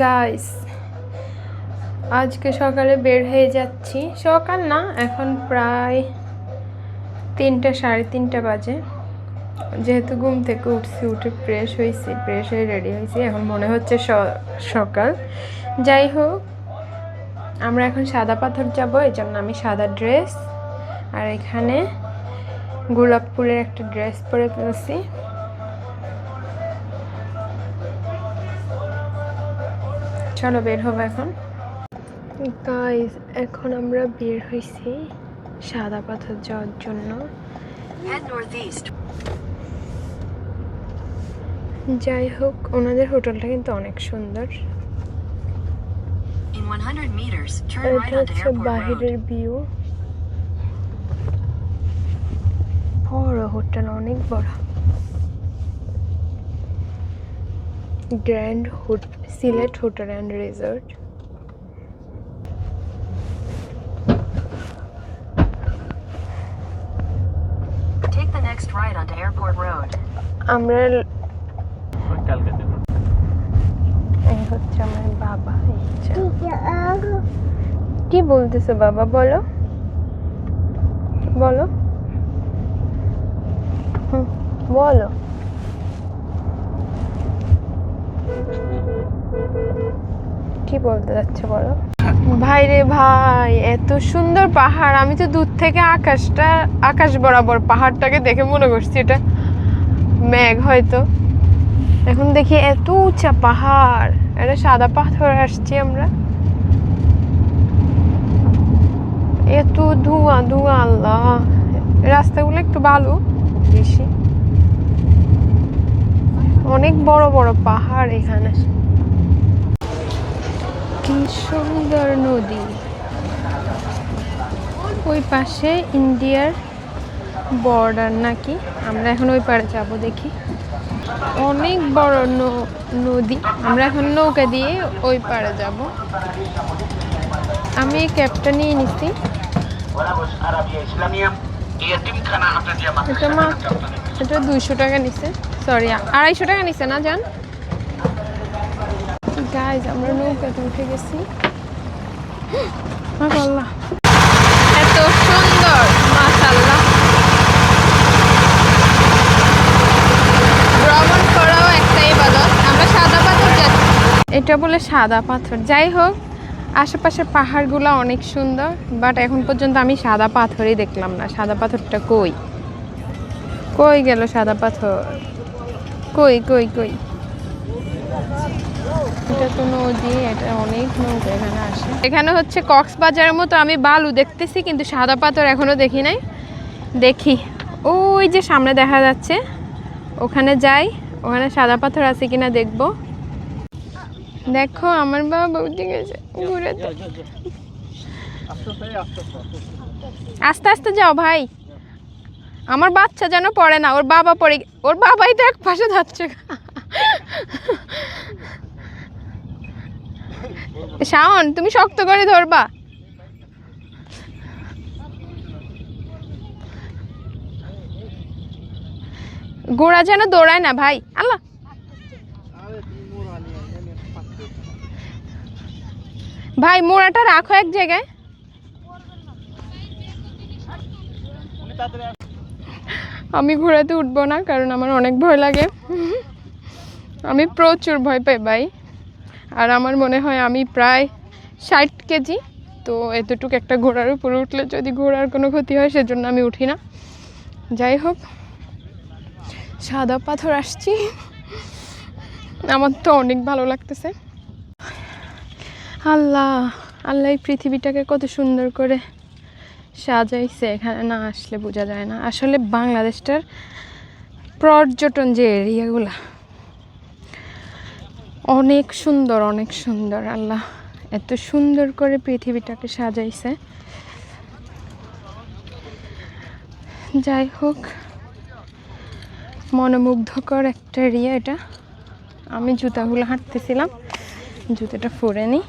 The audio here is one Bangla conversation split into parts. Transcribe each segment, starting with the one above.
গাইস আজকে সকালে বের হয়ে যাচ্ছি। সকাল না, এখন প্রায় তিনটা, সাড়ে তিনটা বাজে। যেহেতু ঘুম থেকে উঠছি, উঠে ফ্রেশ হয়েছি ফ্রেশ হয়ে রেডি হয়েছি। এখন মনে হচ্ছে সকাল। যাই হোক, আমরা এখন সাদা পাথর যাব, এই জন্য আমি সাদা ড্রেস আর এখানে গোলাপপুরের একটা ড্রেস পরে ফেলছি। চলো বের হব এখন। গাইস এখন আমরা বের হয়েছি সাদা পাথর যাওয়ার জন্য। যাই হোক ওনাদের হোটেলটা কিন্তু অনেক সুন্দর। In 100 meters, turn right এটা হচ্ছে বাহিরের. ভিউ বড় হোটেল অনেক বড়। Grand Sylhet hotel and resort. আমরা এই হচ্ছে আমার বাবা। কি বলতেছো বাবা বলো বলো বলো কি বলতে যাচ্ছে বলো? ভাই রে ভাই, এত সুন্দর পাহাড়। আমি তো দূর থেকে আকাশটা, আকাশ বরাবর পাহাড়টাকে দেখে মনে করছি এটা মেঘ হয়তো। এখন দেখি এত উঁচা পাহাড় এটা সাদা পাথর আসছি আমরা। এত ধোঁয়া ধোঁয়া, আল্লাহ। রাস্তাগুলো একটু ভালো বেশি। অনেক বড় বড় পাহাড় এখানে। কি সুন্দর নদী। ওই পাশে ইন্ডিয়ার বর্ডার নাকি? আমরা এখন ওই পাড়ে যাব দেখি। অনেক বড় নদী। আমরা এখন নৌকা দিয়ে ওই পাড়ে যাব। আমি এই ক্যাবটা নিয়ে নিছি। এটা এটা দুইশো টাকা নিছে। সরি আড়াইশো টাকা নিছে না, জান? গাইজ আমরা নৌকাতে উঠে গেছি। মাশাআল্লাহ। এত সুন্দর, মাশাআল্লাহ। ভ্রমণ করাও একটা ইবাদত। আমরা সাদা পাথর এটা বলে সাদা পাথর। যাই হোক, আশেপাশের পাহাড়গুলো অনেক সুন্দর বাট এখন পর্যন্ত আমি সাদা পাথরই দেখলাম না। সাদা পাথরটা কই? কই গেল সাদা পাথর? কই কই কই? এটা তো নদী এটা অনেক নৌকা এখানে আসে। এখানে হচ্ছে কক্সবাজারের মতো আমি বালু দেখতেছি কিন্তু সাদা পাথর এখনও দেখি নাই। দেখি। ওই যে সামনে দেখা যাচ্ছে। ওখানে যাই ওখানে সাদা পাথর আছে কিনা দেখব। দেখো আমার বাবা উঠে গেছে ঘুরে আস্তে আস্তে যাও ভাই। আমার বাচ্চা যেন পড়ে না, ওর বাবা পড়ে ওর বাবাই তো এক পাশে যাচ্ছে। শাওন, তুমি শক্ত করে ধরবা। গোড়া যেন দৌড়ায় না, ভাই। আল্লাহ। ভাই, মোড়াটা রাখো এক জায়গায়। আমি ঘোড়াতে উঠবো না, কারণ আমার অনেক ভয় লাগে। আমি প্রচুর ভয় পাই ভাই। আর আমার মনে হয় আমি প্রায় ষাট কেজি, তো এতটুকু একটা ঘোড়ার উপরে উঠলে যদি ঘোড়ার কোনো ক্ষতি হয়, সেজন্য আমি উঠি না। যাই হোক, সাদা পাথর আসছি। আমার তো অনেক ভালো লাগতেছে। আল্লাহ আল্লাহ এই পৃথিবীটাকে কত সুন্দর করে সাজাইছে, এখানে না আসলে বোঝা যায় না। আসলে বাংলাদেশটার পর্যটন যে এরিয়াগুলা, অনেক সুন্দর অনেক সুন্দর, আল্লাহ। এত সুন্দর করে পৃথিবীটাকে সাজাইছে। যাই হোক, মনোমুগ্ধকর একটা এরিয়া এটা। আমি জুতাগুলো হাঁটতেছিলাম, জুতোটা পরে নিই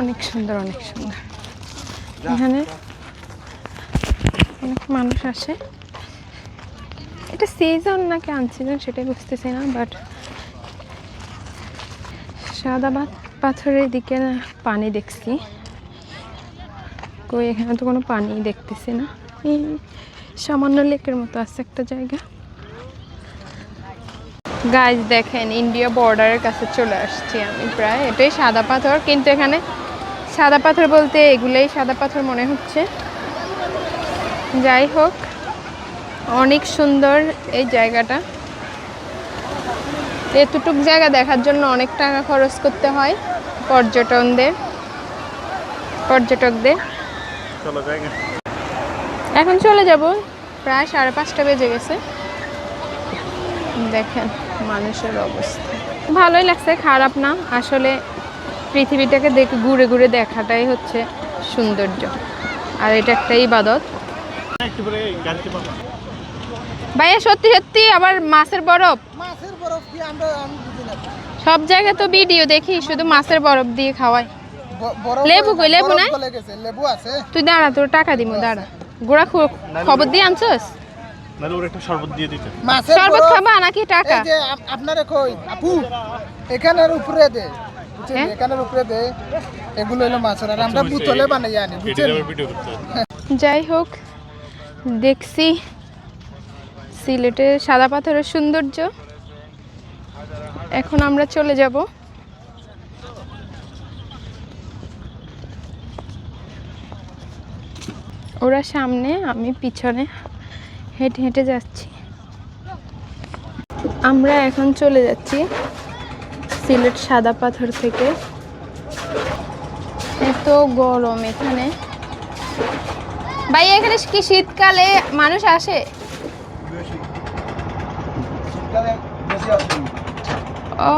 অনেক সুন্দর অনেক সুন্দর। এখানে অনেক মানুষ আসে। এটা সিজন নাকি আনছিলেন সেটাই বুঝতেছি না বাট সাদা পাথরের দিকে না পানি দেখছি। কই, এখানে তো কোনো পানি দেখতেছি না। এই সামান্য লেকের মতো আছে একটা জায়গা। গাছ দেখেন ইন্ডিয়া বর্ডারের কাছে চলে আসছি আমি প্রায়। এটাই সাদা পাথর কিন্তু এখানে সাদা পাথর বলতে এগুলোই সাদা পাথর মনে হচ্ছে। যাই হোক অনেক সুন্দর এই জায়গাটা। এতটুক জায়গা দেখার জন্য অনেক টাকা খরচ করতে হয় পর্যটনদের পর্যটকদের। এখন চলে যাব প্রায় সাড়ে পাঁচটা বেজে গেছে। দেখেন মানুষের অবস্থা। ভালোই লাগছে খারাপ না। আসলে পৃথিবীটাকে দেখে ঘুরে ঘুরে দেখাটাই হচ্ছে সৌন্দর্য। আর এটা একটা ইবাদত। ভাইয়া সত্যি সত্যি আবার মাছের বরফ? সব জায়গায় তো ভিডিও দেখি শুধু মাছের বরফ দিয়ে খাওয়াই লেবু কই, লেবু নাই? তুই দাঁড়া তোর টাকা দিব দাঁড়া। গোড়া খবর দিয়ে আনছস? নাহলে ওর একটা শরবত দিয়ে দিতে। মাছের শরবত খাবা নাকি টাকা? এই যে আপনারে কই আপু এখানের উপরে দে বুঝছেন? হ্যাঁ? এখানের উপরে দে এগুলো হলো মাছের। আর আমরা বোতলে বানাই আনি বুঝছেন? যাই হোক দেখছি সিলেটের সাদা পাথরের সৌন্দর্য। এখন আমরা চলে যাব। ওরা সামনে আমি পিছনে। হেঁটে হেঁটে যাচ্ছি। আমরা এখন চলে যাচ্ছি সিলেট সাদা পাথর থেকে। এত গরম এখানে। ভাই এখানে কি শীতকালে মানুষ আসে? ও